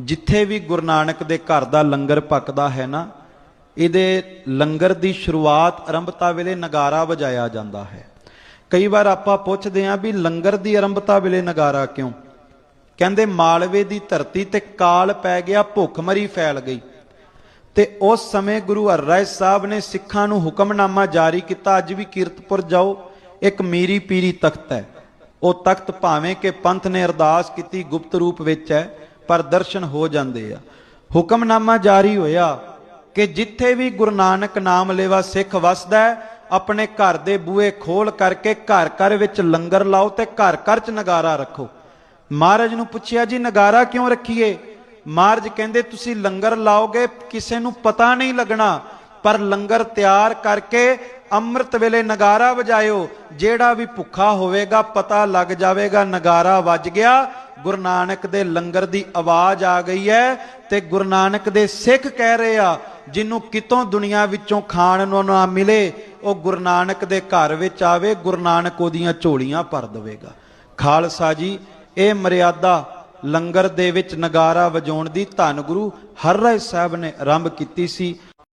ਜਿੱਥੇ ਵੀ ਗੁਰੂ ਨਾਨਕ ਦੇ ਘਰ ਦਾ ਲੰਗਰ ਪੱਕਦਾ ਹੈ ਨਾ, ਇਹਦੇ ਲੰਗਰ ਦੀ ਸ਼ੁਰੂਆਤ ਆਰੰਭਤਾ ਵੇਲੇ ਨਗਾਰਾ ਵਜਾਇਆ ਜਾਂਦਾ ਹੈ। ਕਈ ਵਾਰ ਆਪਾਂ ਪੁੱਛਦੇ ਆਂ ਵੀ ਲੰਗਰ ਦੀ ਆਰੰਭਤਾ ਵੇਲੇ ਨਗਾਰਾ ਕਿਉਂ? ਕਹਿੰਦੇ ਮਾਲਵੇ ਦੀ ਧਰਤੀ ਤੇ ਕਾਲ ਪੈ ਗਿਆ, ਭੁੱਖਮਰੀ ਫੈਲ ਗਈ। ਤੇ ਉਸ ਸਮੇਂ ਗੁਰੂ ਹਰਰਾਏ ਸਾਹਿਬ ਨੇ ਸਿੱਖਾਂ ਨੂੰ ਹੁਕਮਨਾਮਾ ਜਾਰੀ ਕੀਤਾ, ਅੱਜ ਵੀ ਕੀਰਤਪੁਰ ਜਾਓ, ਇੱਕ ਮੀਰੀ ਪੀਰੀ ਤਖਤ ਹੈ। ਉਹ ਤਖਤ ਭਾਵੇਂ ਕਿ ਪੰਥ ਨੇ ਅਰਦਾਸ ਕੀਤੀ, ਗੁਪਤ ਰੂਪ ਵਿੱਚ ਹੈ ਪਰ ਦਰਸ਼ਨ ਹੋ ਜਾਂਦੇ ਆ। ਹੁਕਮਨਾਮਾ ਜਾਰੀ ਹੋਇਆ ਕਿ ਜਿੱਥੇ ਵੀ ਗੁਰੂ ਨਾਨਕ ਨਾਮ ਲੇਵਾ ਸਿੱਖ ਵਸਦਾ ਆਪਣੇ ਘਰ ਦੇ ਬੂਹੇ ਖੋਲ ਕਰਕੇ ਘਰ ਘਰ ਵਿੱਚ ਲੰਗਰ ਲਾਓ ਤੇ ਘਰ ਘਰ ਚ ਨਗਾਰਾ ਰੱਖੋ। ਮਹਾਰਾਜ ਨੂੰ ਪੁੱਛਿਆ, ਜੀ, ਨਗਾਰਾ ਕਿਉਂ ਰੱਖੀਏ? ਮਹਾਰਾਜ ਕਹਿੰਦੇ, ਤੁਸੀਂ ਲੰਗਰ ਲਾਓਗੇ, ਕਿਸੇ ਨੂੰ ਪਤਾ ਨਹੀਂ ਲੱਗਣਾ, ਪਰ ਲੰਗਰ ਤਿਆਰ ਕਰਕੇ ਅੰਮ੍ਰਿਤ ਵੇਲੇ ਨਗਾਰਾ ਵਜਾਇਓ। ਜਿਹੜਾ ਵੀ ਭੁੱਖਾ ਹੋਵੇਗਾ, ਪਤਾ ਲੱਗ ਜਾਵੇਗਾ, ਨਗਾਰਾ ਵੱਜ ਗਿਆ ਗੁਰੂ ਨਾਨਕ ਦੇ ਲੰਗਰ ਦੀ ਆਵਾਜ਼ ਆ ਗਈ ਹੈ ਤੇ ਗੁਰੂ ਨਾਨਕ ਦੇ ਸਿੱਖ ਕਹਿ ਰਹੇ ਆ, ਜਿਹਨੂੰ ਕਿਤੋਂ ਦੁਨੀਆ ਵਿੱਚੋਂ ਖਾਣ ਨੂੰ ਨਾ ਮਿਲੇ, ਉਹ ਗੁਰੂ ਨਾਨਕ ਦੇ ਘਰ ਵਿੱਚ ਆਵੇ, ਗੁਰੂ ਨਾਨਕ ਉਹਦੀਆਂ ਝੋਲੀਆਂ ਭਰ ਦੇਵੇਗਾ। ਖਾਲਸਾ ਜੀ, ਇਹ ਮਰਿਆਦਾ ਲੰਗਰ ਦੇ ਵਿੱਚ ਨਗਾਰਾ ਵਜਾਉਣ ਦੀ ਧੰਨ ਗੁਰੂ ਹਰਰਾਏ ਸਾਹਿਬ ਨੇ ਆਰੰਭ ਕੀਤੀ ਸੀ।